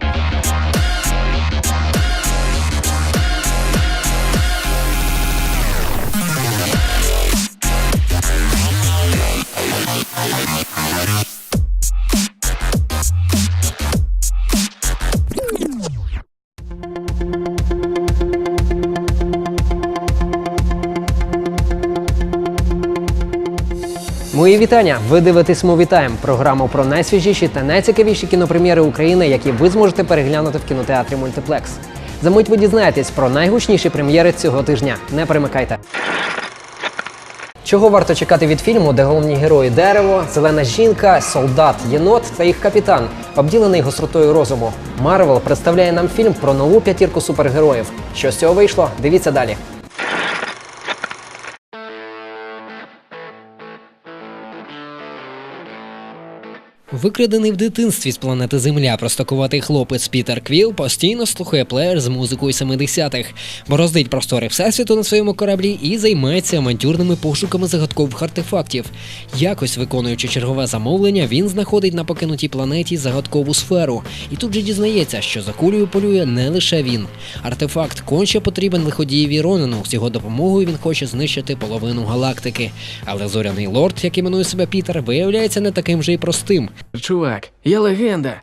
Thank you. Мої вітання! Ви дивитесь Time, програму про найсвіжіші та найцікавіші кінопрем'єри України, які ви зможете переглянути в кінотеатрі Мультиплекс. За мить ви дізнаєтесь про найгучніші прем'єри цього тижня. Не перемикайте. Чого варто чекати від фільму, де головні герої дерево, зелена жінка, солдат, єнот та їх капітан, обділений гостротою розуму. Марвел представляє нам фільм про нову п'ятірку супергероїв. Що з цього вийшло? Дивіться далі. Викрадений в дитинстві з планети Земля простакуватий хлопець Пітер Квіл постійно слухає плеєр з музикою 70-х, бороздить простори всесвіту на своєму кораблі і займається авантюрними пошуками загадкових артефактів. Якось виконуючи чергове замовлення, він знаходить на покинутій планеті загадкову сферу і тут же дізнається, що за кулею полює не лише він. Артефакт конче потрібен лиходієві Ронану. З його допомогою він хоче знищити половину галактики. Але зоряний лорд, як іменує себе Пітер, виявляється не таким же й простим. Чувак, я легенда.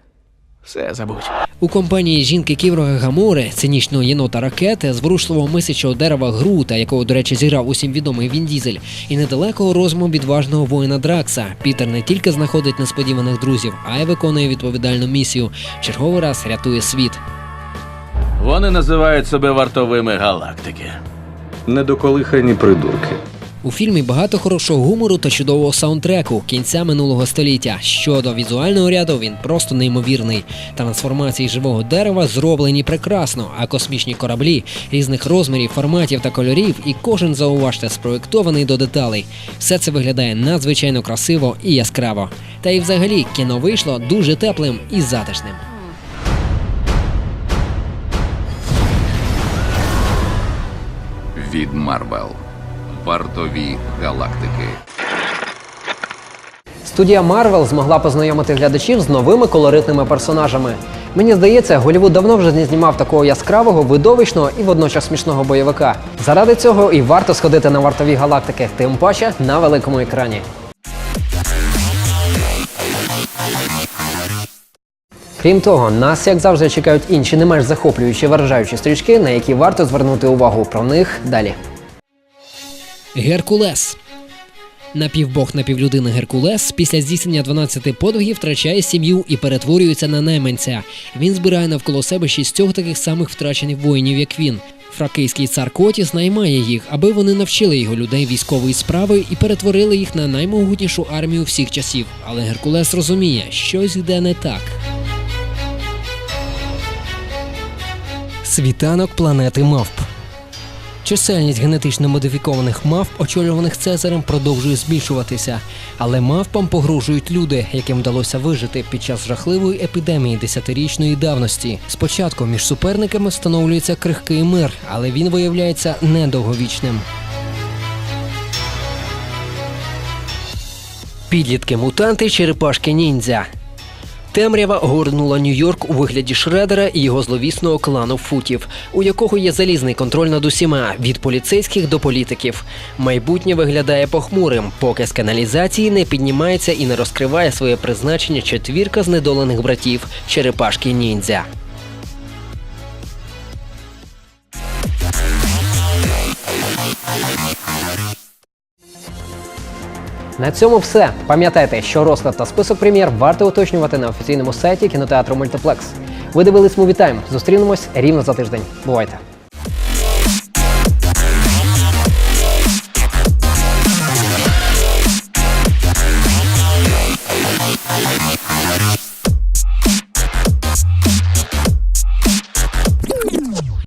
Все забудь. У компанії жінки Ківрога Гамори, цинічного єнота ракети, зворушливого мисячого дерева Грута, якого, до речі, зіграв усім відомий Він Дізель, і недалекого розуму відважного воїна Дракса. Пітер не тільки знаходить несподіваних друзів, а й виконує відповідальну місію. Черговий раз рятує світ. Вони називають себе вартовими галактики. Недоколихані придурки. У фільмі багато хорошого гумору та чудового саундтреку кінця минулого століття. Щодо візуального ряду, він просто неймовірний. Трансформації живого дерева зроблені прекрасно, а космічні кораблі різних розмірів, форматів та кольорів, і кожен зауважте спроєктований до деталей. Все це виглядає надзвичайно красиво і яскраво. Та й взагалі кіно вийшло дуже теплим і затишним. від Марвел. Вартові галактики. Студія Marvel змогла познайомити глядачів з новими колоритними персонажами. Мені здається, Голівуд давно вже не знімав такого яскравого, видовищного і водночас смішного бойовика. Заради цього і варто сходити на вартові галактики, тим паче на великому екрані. Крім того, нас, як завжди, чекають інші не менш захоплюючі вражаючі стрічки, на які варто звернути увагу. Про них далі. Геркулес. Напівбог напівлюдина Геркулес після здійснення 12 подвигів втрачає сім'ю і перетворюється на найманця. Він збирає навколо себе шістьох таких самих втрачених воїнів, як він. Фракийський цар Котіс наймає їх, аби вони навчили його людей військової справи і перетворили їх на наймогутнішу армію всіх часів. Але Геркулес розуміє, щось йде не так. Світанок планети мавп. Чисельність генетично модифікованих мавп, очолюваних Цезарем, продовжує збільшуватися, але мавпам погрожують люди, яким вдалося вижити під час жахливої епідемії десятирічної давності. Спочатку між суперниками встановлюється крихкий мир, але він виявляється недовговічним. Підлітки мутанти черепашки ніндзя. Темрява горнула Нью-Йорк у вигляді Шредера і його зловісного клану футів, у якого є залізний контроль над усіма від поліцейських до політиків. Майбутнє виглядає похмурим, поки з каналізації не піднімається і не розкриває своє призначення четвірка знедолених братів черепашки ніндзя. На цьому все. Пам'ятайте, що розклад та список прем'єр варто уточнювати на офіційному сайті кінотеатру Мультиплекс. Ви дивились Time. Зустрінемось рівно за тиждень. Бувайте!